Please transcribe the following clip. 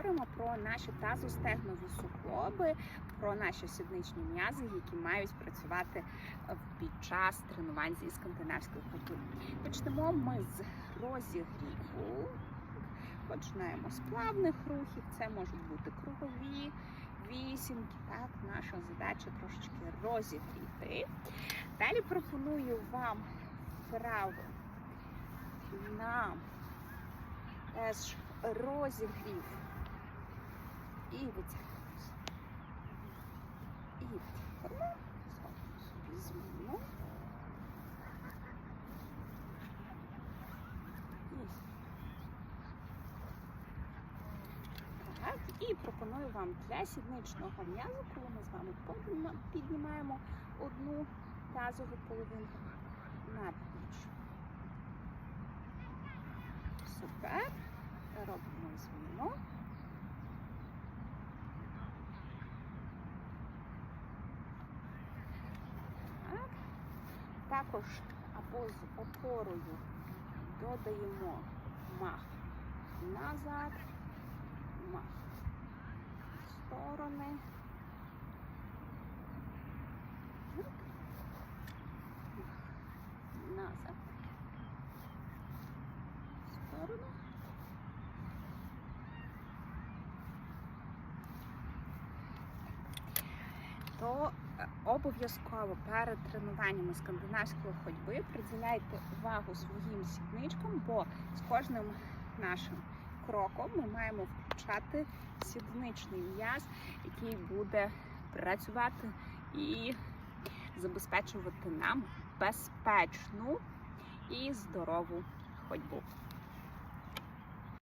поговоримо про наші тазостегнові суглоби, про наші сідничні м'язи, які мають працювати е, під час тренувань зі скандинавської ходьби. Почнемо ми з розігріву. Починаємо з плавних рухів. Це можуть бути кругові вісімки. Так, наша задача трошечки розігріти. Далі пропоную вам вправу на теж розігрів і витягнемося. І втягнемо. Візьмемо. Так, і пропоную вам для сідничного м'язу, коли ми з вами піднімаємо одну тазову половинку на пліч. Супер. Робимо зміну. Так. Також або з опорою додаємо мах назад, мах в сторони. Так. Мах Назад. В сторону. То е, обов'язково перед тренуваннями скандинавської ходьби приділяйте увагу своїм сідничкам, бо з кожним нашим кроком ми маємо включати сідничний м'яз, який буде працювати і забезпечувати нам безпечну і здорову ходьбу.